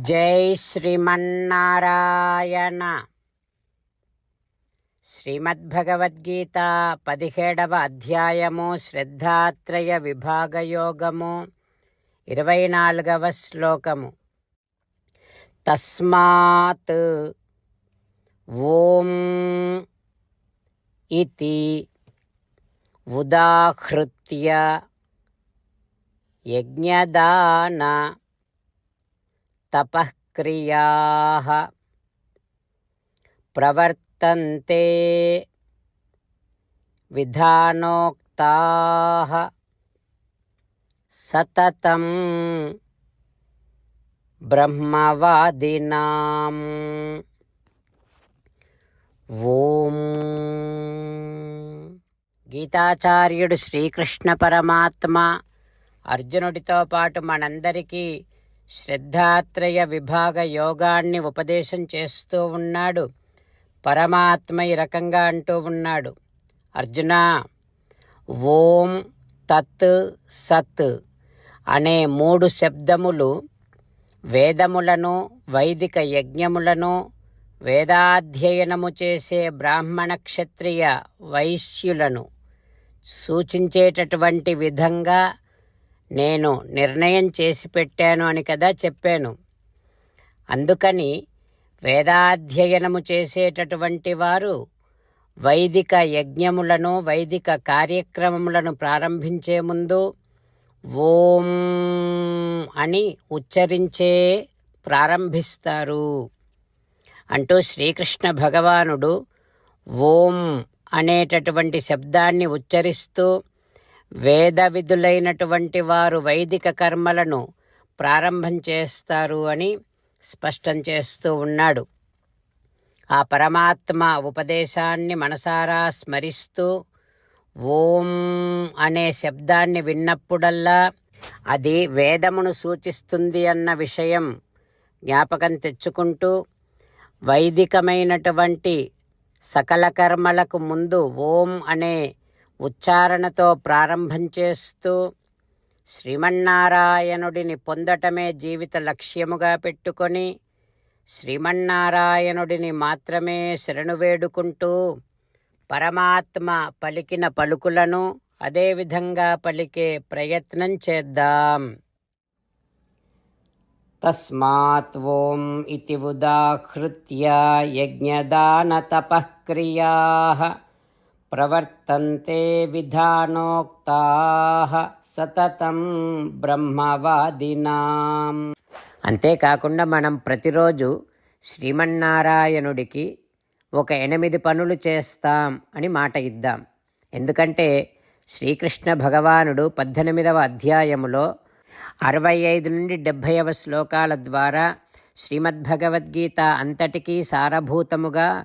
జై శ్రీమన్నారాయణ. శ్రీమద్భగవద్గీత పదిహేడవ అధ్యాయము శ్రద్ధాత్రయ విభాగయోగము ఇరవై నాలుగవ శ్లోకము. తస్మాత్ ఓం ఇది ఉదాహృత్య యజ్ఞదాన తపఃక్రియాः ప్రవర్తంతే విధానోక్తాः సతతం బ్రహ్మవాదినాం ఓం గీతాచార్యుడు శ్రీకృష్ణ పరమాత్మ అర్జునుడితో పాటు మనందరికీ శ్రద్ధాత్రయ విభాగ యోగాన్ని ఉపదేశం చేస్తూ ఉన్నాడు. పరమాత్మ ఈ రకంగా అంటూ ఉన్నాడు. అర్జున ఓం తత్ సత్ అనే మూడు శబ్దములు వేదములను వైదిక యజ్ఞములను వేదాధ్యయనము చేసే బ్రాహ్మణ క్షత్రియ వైశ్యులను సూచించేటటువంటి విధంగా నేను నిర్ణయం చేసి పెట్టాను అని కదా చెప్పాను. అందుకని వేదాధ్యయనము చేసేటటువంటి వారు వైదిక యజ్ఞములను వైదిక కార్యక్రమములను ప్రారంభించే ముందు ఓం అని ఉచ్చరించే ప్రారంభిస్తారు. అంటూ శ్రీకృష్ణ భగవానుడు ఓం అనేటటువంటి శబ్దాన్ని ఉచ్చరిస్తూ వేద విధులైనటువంటి వారు వైదిక కర్మలను ప్రారంభం చేస్తారు అని స్పష్టం చేస్తూ ఉన్నాడు. ఆ పరమాత్మ ఉపదేశాన్ని మనసారా స్మరిస్తూ ఓం అనే శబ్దాన్ని విన్నప్పుడల్లా అది వేదమును సూచిస్తుంది అన్న విషయం జ్ఞాపకం తెచ్చుకుంటూ వైదికమైనటువంటి సకల కర్మలకు ముందు ఓం అనే ఉచ్చారణతో ప్రారంభం చేస్తూ శ్రీమన్నారాయణుడిని పొందటమే జీవిత లక్ష్యముగా పెట్టుకొని శ్రీమన్నారాయణుడిని మాత్రమే శరణు వేడుకుంటూ పరమాత్మ పలికిన పలుకులను అదేవిధంగా పలికే ప్రయత్నం చేద్దాం. తస్మాత్ ఓం ఇది ఉదాహృత్య యజ్ఞదానతపఃక్రియా ప్రవర్తంతే విధానోక్తాః సతతం బ్రహ్మవాదినాం. అంతేకాకుండా మనం ప్రతిరోజు శ్రీమన్నారాయణుడికి ఒక ఎనిమిది పనులు చేస్తాం అని మాట ఇద్దాం. ఎందుకంటే శ్రీకృష్ణ భగవానుడు పద్దెనిమిదవ అధ్యాయములో అరవై ఐదు నుండి డెబ్భైవ శ్లోకాల ద్వారా శ్రీమద్భగవద్గీత అంతటికీ సారభూతముగా